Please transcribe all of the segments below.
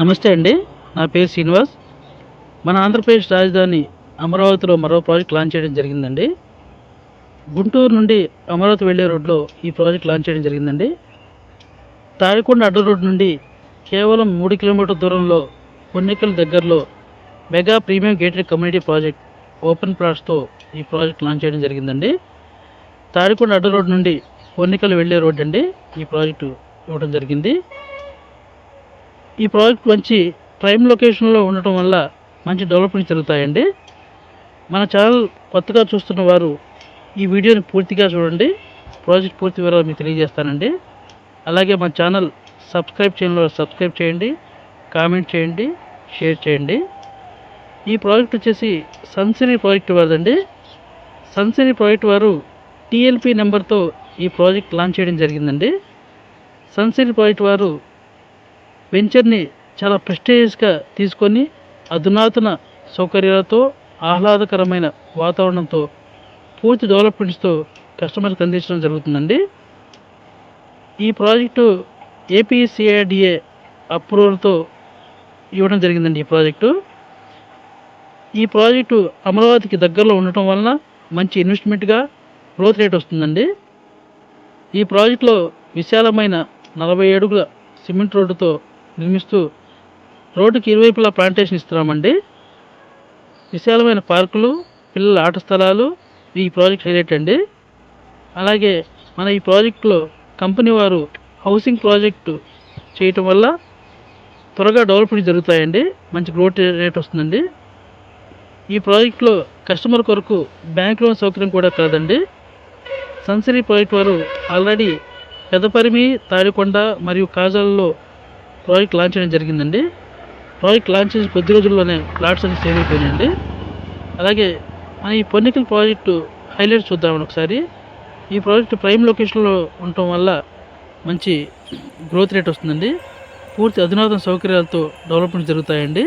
నమస్తే అండి. నా పేరు శ్రీనివాస్. మన ఆంధ్రప్రదేశ్ రాజధాని అమరావతిలో మరో ప్రాజెక్ట్ లాంచ్ చేయడం జరిగిందండి. గుంటూరు నుండి అమరావతి వెళ్ళే రోడ్లో ఈ ప్రాజెక్ట్ లాంచ్ చేయడం జరిగిందండి. తాడికొండ అడ్డ రోడ్ నుండి కేవలం మూడు కిలోమీటర్ దూరంలో కొన్నికల దగ్గరలో mega premium gated community project open ప్లాట్స్తో ఈ ప్రాజెక్ట్ లాంచ్ చేయడం జరిగిందండి. తాడికొండ అడ్డ రోడ్ నుండి కొన్నికలు వెళ్ళే రోడ్ అండి ఈ ప్రాజెక్టు ఇవ్వడం జరిగింది. ఈ ప్రాజెక్ట్ మంచి ప్రైమ్ లొకేషన్లో ఉండటం వల్ల మంచి డెవలప్మెంట్ జరుగుతాయండి. మన ఛానల్ కొత్తగా చూస్తున్న వారు ఈ వీడియోని పూర్తిగా చూడండి. ప్రాజెక్ట్ పూర్తి వివరాలు మీకు తెలియజేస్తానండి. అలాగే మన ఛానల్ సబ్స్క్రైబ్ చేయడంలో సబ్స్క్రైబ్ చేయండి. కామెంట్ చేయండి. షేర్ చేయండి. ఈ ప్రాజెక్ట్ వచ్చేసి సన్సిరీ ప్రాజెక్ట్ వారిదండి. సన్సిరీ ప్రాజెక్ట్ వారు టీఎల్పి నెంబర్తో ఈ ప్రాజెక్ట్ లాంచ్ చేయడం జరిగిందండి. సన్సిరీ ప్రాజెక్ట్ వారు వెంచర్ని చాలా ప్రెస్టేజియస్గా తీసుకొని అధునాతన సౌకర్యాలతో ఆహ్లాదకరమైన వాతావరణంతో పూర్తి డెవలప్మెంట్స్తో కస్టమర్కి అందించడం జరుగుతుందండి. ఈ ప్రాజెక్టు ఏపీసీఐడిఏ అప్రూవల్తో ఇవ్వడం జరిగిందండి ఈ ప్రాజెక్టు. ఈ ప్రాజెక్టు అమరావతికి దగ్గరలో ఉండటం వలన మంచి ఇన్వెస్ట్మెంట్గా గ్రోత్ రేట్ వస్తుందండి. ఈ ప్రాజెక్టులో విశాలమైన నలభై అడుగుల సిమెంట్ రోడ్డుతో నిర్మిస్తూ రోడ్డుకి ఇరువైపులా ప్లాంటేషన్ ఇస్తున్నామండి. విశాలమైన పార్కులు పిల్లల ఆట స్థలాలు ఈ ప్రాజెక్ట్ హైలైట్ అండి. అలాగే మన ఈ ప్రాజెక్టులో కంపెనీ వారు హౌసింగ్ ప్రాజెక్టు చేయటం వల్ల త్వరగా డెవలప్మెంట్ జరుగుతాయండి. మంచి గ్రోత్ రేట్ వస్తుందండి. ఈ ప్రాజెక్టులో కస్టమర్ కొరకు బ్యాంక్ లోన్ సౌకర్యం కూడా కలదండి సన్సరీ ప్రాజెక్ట్ వారు ఆల్రెడీ పెదపరిమి తాడికొండ మరియు కాజల్లో ప్రాజెక్ట్ లాంచ్ చేయడం జరిగిందండి. ప్రాజెక్ట్ లాంచ్ చేసి కొద్ది రోజుల్లోనే ప్లాట్స్ అన్ని సేల్ అయిపోయినాయండి. అలాగే మన ఈ పొన్నికల్ ప్రాజెక్టు హైలైట్స్ చూద్దామని ఒకసారి. ఈ ప్రాజెక్ట్ ప్రైమ్ లొకేషన్లో ఉండటం వల్ల మంచి గ్రోత్ రేట్ వస్తుందండి. పూర్తి అధునాతన సౌకర్యాలతో డెవలప్మెంట్ జరుగుతాయండి.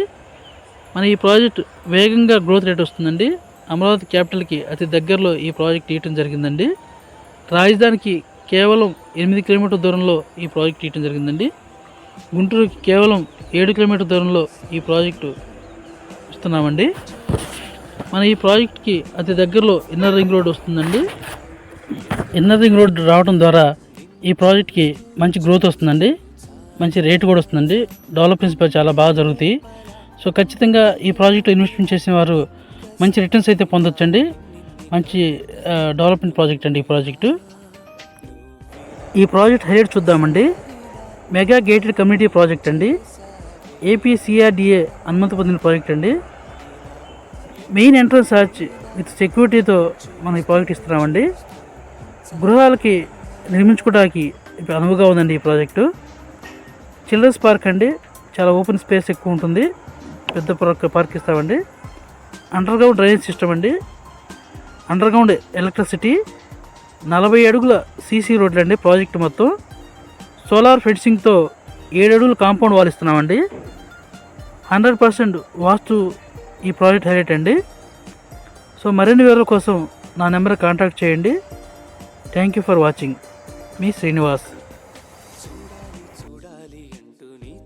మన ఈ ప్రాజెక్ట్ వేగంగా గ్రోత్ రేట్ వస్తుందండి. అమరావతి క్యాపిటల్కి అతి దగ్గరలో ఈ ప్రాజెక్ట్ ఇవ్వటం జరిగిందండి. రాజధానికి కేవలం ఎనిమిది కిలోమీటర్ల దూరంలో ఈ ప్రాజెక్ట్ ఇవ్వటం జరిగిందండి. గుంటూరు కేవలం ఏడు కిలోమీటర్ దూరంలో ఈ ప్రాజెక్టు ఇస్తున్నామండి. మన ఈ ప్రాజెక్ట్కి అతి దగ్గరలో ఇన్నర్ రింగ్ రోడ్ వస్తుందండి. ఇన్నర్ రింగ్ రోడ్ రావడం ద్వారా ఈ ప్రాజెక్ట్కి మంచి గ్రోత్ వస్తుందండి. మంచి రేటు కూడా వస్తుందండి. డెవలప్మెంట్స్ చాలా బాగా జరుగుతాయి. సో ఖచ్చితంగా ఈ ప్రాజెక్ట్ ఇన్వెస్ట్మెంట్ చేసిన వారు మంచి రిటర్న్స్ అయితే పొందొచ్చండి. మంచి డెవలప్మెంట్ ప్రాజెక్ట్ అండి ఈ ప్రాజెక్టు. ఈ ప్రాజెక్ట్ హైలైట్ చూద్దామండి. మెగా గేటెడ్ కమ్యూనిటీ ప్రాజెక్ట్ అండి. ఏపీసీఆర్డిఏ అనుమతి పొందిన ప్రాజెక్ట్ అండి. మెయిన్ ఎంట్రన్స్ ఆర్చ్ విత్ సెక్యూరిటీతో మనం ఈ ప్రాజెక్ట్ ఇస్తున్నామండి. గృహాలకి నిర్మించుకోవడానికి ఇప్పుడు అనువుగా ఉందండి ఈ ప్రాజెక్టు. చిల్డ్రన్స్ పార్క్ అండి. చాలా ఓపెన్ స్పేస్ ఎక్కువ ఉంటుంది. పెద్ద పార్క్ పార్క్ ఇస్తామండి. అండర్ గ్రౌండ్ డ్రైనేజ్ సిస్టమ్ అండి. Underground electricity. నలభై అడుగుల సీసీ రోడ్లు అండి ప్రాజెక్ట్ మొత్తం. సోలార్ ఫెన్సింగ్తో ఏడడుగులు కాంపౌండ్ వాల్ ఇస్తున్నామండి. హండ్రెడ్ పర్సెంట్ వాస్తు ఈ ప్రాజెక్ట్ హైలైట్ అండి. సో మరిన్ని వివరాల కోసం నా నెంబర్ కాంటాక్ట్ చేయండి. Thank you for watching. Me Srinivas.